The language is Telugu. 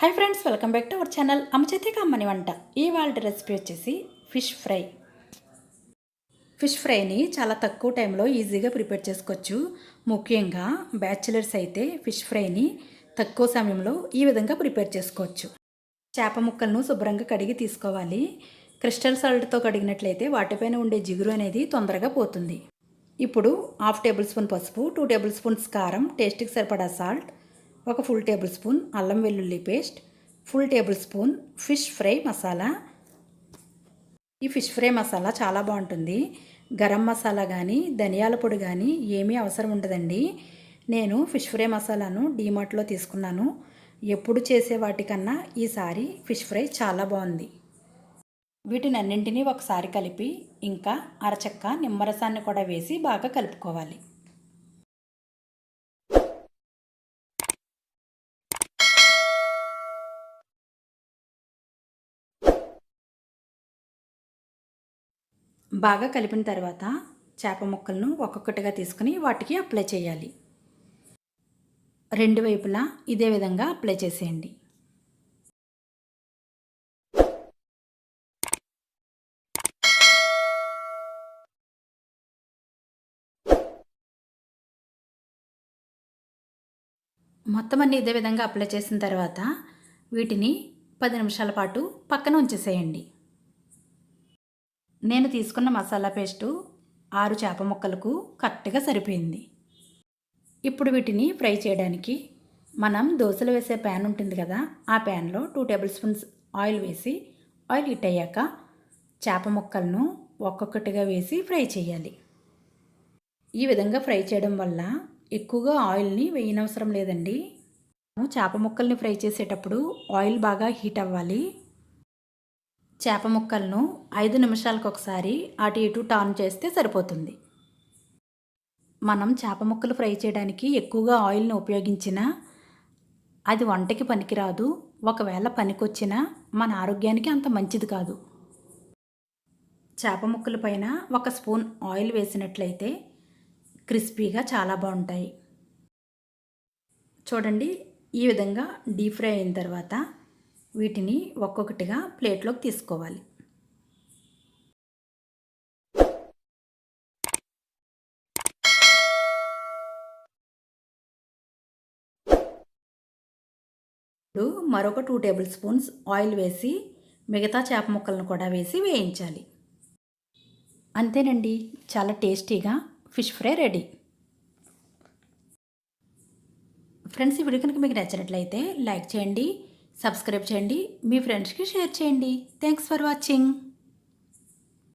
Hi friends welcome back to our channel అమ్మచేతి అమ్మని వంట. ఈ రెసిపీ వచ్చేసి ఫిష్ ఫ్రై ఫిష్ ఫ్రైని చాలా తక్కువ టైంలో ఈజీగా ప్రిపేర్ చేసుకోవచ్చు. ముఖ్యంగా బ్యాచిలర్స్ అయితే ఫిష్ ఫ్రైని తక్కువ సమయంలో ఈ విధంగా ప్రిపేర్ చేసుకోవచ్చు. చేప ముక్కలను శుభ్రంగా కడిగి తీసుకోవాలి. క్రిస్టల్ సాల్ట్తో కడిగినట్లయితే వాటిపైన ఉండే జిగురు అనేది తొందరగా పోతుంది. ఇప్పుడు హాఫ్ టేబుల్ స్పూన్ పసుపు టూ టేబుల్ స్పూన్స్ కారం టేస్ట్కి సరిపడా సాల్ట్ ఒక ఫుల్ టేబుల్ స్పూన్ అల్లం వెల్లుల్లి paste full tablespoon fish fry masala ఈ ఫిష్ ఫ్రై మసాలా చాలా బాగుంటుంది. గరం మసాలా కానీ ధనియాల పొడి కానీ ఏమీ అవసరం ఉండదండి. నేను ఫిష్ ఫ్రై మసాలాను డీమార్ట్లో తీసుకున్నాను. ఎప్పుడు చేసే వాటికన్నా ఈసారి ఫిష్ ఫ్రై చాలా బాగుంది. వీటిని అన్నింటినీ ఒకసారి కలిపి ఇంకా అరచక్క నిమ్మరసాన్ని కూడా వేసి బాగా కలుపుకోవాలి. బాగా కలిపిన తర్వాత చేప ముక్కలను ఒక్కొక్కటిగా తీసుకుని వాటికి అప్లై చేయాలి. రెండు వైపులా ఇదే విధంగా అప్లై చేసేయండి. మొత్తం అన్ని ఇదే విధంగా అప్లై చేసిన తర్వాత వీటిని పది నిమిషాల పాటు పక్కన ఉంచేసేయండి. నేను తీసుకున్న మసాలా పేస్టు ఆరు చేప ముక్కలకు కరెక్ట్గా సరిపోయింది. ఇప్పుడు వీటిని ఫ్రై చేయడానికి మనం దోశలు వేసే ప్యాన్ ఉంటుంది కదా ఆ ప్యాన్లో టూ టేబుల్ స్పూన్స్ ఆయిల్ వేసి ఆయిల్ హీట్ అయ్యాక చేప ముక్కలను ఒక్కొక్కటిగా వేసి ఫ్రై చేయాలి. ఈ విధంగా ఫ్రై చేయడం వల్ల ఎక్కువగా ఆయిల్ని వేయనవసరం లేదండి. చేప ముక్కల్ని ఫ్రై చేసేటప్పుడు ఆయిల్ బాగా హీట్ అవ్వాలి. చేప ముక్కలను ఐదు నిమిషాలకు ఒకసారి అటు ఇటు టర్న్ చేస్తే సరిపోతుంది. మనం చేప ముక్కలు ఫ్రై చేయడానికి ఎక్కువగా ఆయిల్ని ఉపయోగించినా అది వంటకి పనికిరాదు. ఒకవేళ పనికొచ్చినా మన ఆరోగ్యానికి అంత మంచిది కాదు. చేప ముక్కల పైన ఒక స్పూన్ ఆయిల్ వేసినట్లయితే క్రిస్పీగా చాలా బాగుంటాయి. చూడండి ఈ విధంగా డీప్ ఫ్రై అయిన తర్వాత వీటిని ఒక్కొక్కటిగా ప్లేట్లోకి తీసుకోవాలి. ఇప్పుడు మరొక టూ టేబుల్ స్పూన్స్ ఆయిల్ వేసి మిగతా చేప ముక్కలను కూడా వేసి వేయించాలి. అంతేనండి చాలా టేస్టీగా ఫిష్ ఫ్రై రెడీ. ఫ్రెండ్స్ ఈ వీడియో కనుక మీకు నచ్చినట్లయితే లైక్ చేయండి సబ్స్క్రైబ్ చేయండి మీ ఫ్రెండ్స్కి షేర్ చేయండి. Thanks for watching